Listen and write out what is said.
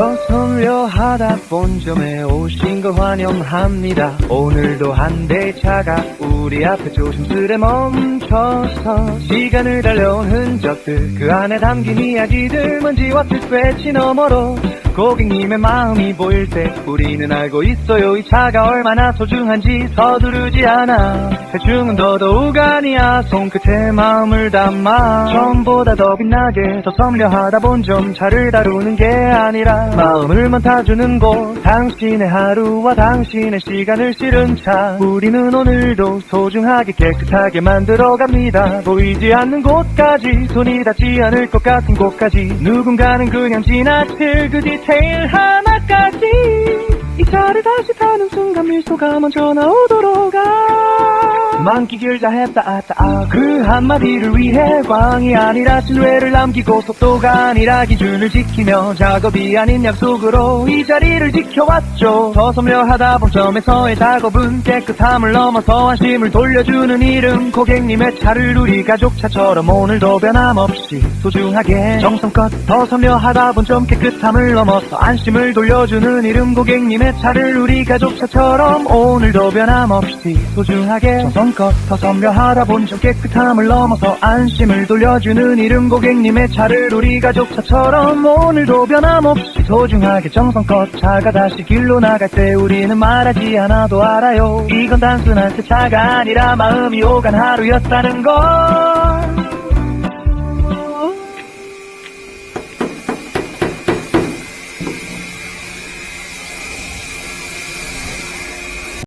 더 선료하다 본점에 오신 걸 환영합니다. 오늘도 한 대의 차가 우리 앞에 조심스레 멈춰서 시간을 달려온 흔적들 그 안에 담긴 이야기들 먼지와 햇볕이 너머로 고객님의 마음이 보일 때 우리는 알고 있어요. 이 차가 얼마나 소중한지 서두르지 않아. 대충은 더더욱 아니야 손끝에 마음을 담아. 처음보다 더 빛나게 더 섬려하다 본점 차를 다루는 게 아니라 마음을 맡아주는 곳. 당신의 하루와 당신의 시간을 실은 차. 우리는 오늘도 소중하게 깨끗하게 만들어갑니다. 보이지 않는 곳까지 손이 닿지 않을 것 같은 곳까지. 누군가는 그냥 지나칠 그 디테일 하나까지. 이 차를 다시 타는 순간 미소가 먼저 나오도록 아 만기길 다 했다 아따 아 그 한마디를 위해 광이 아니라 신뢰를 남기고 속도가 아니라 기준을 지키며 작업이 아닌 약속으로 이 자리를 지켜왔죠. 더 섬려하다 본점에서의 작업은 깨끗함을 넘어서 안심을 돌려주는 이름 고객님의 차를 우리 가족 차처럼 오늘도 변함없이 소중하게. 정성껏 더 섬려하다 본점 깨끗함을 넘어서 안심을 돌려주는 이름 고객님의 차를 우리 가족 차처럼 오늘도 변함없이 소중하게. 정성 껏더 섬려하다 본점 깨끗함을 넘어서 안심을 돌려주는 이름 고객님의 차를 우리 가족 차처럼 오늘도 변함없이 소중하게 정성껏 차가 다시 길로 나갈 때 우리는 말하지 않아도 알아요. 이건 단순한 세차가 아니라 마음이 오간 하루였다는 걸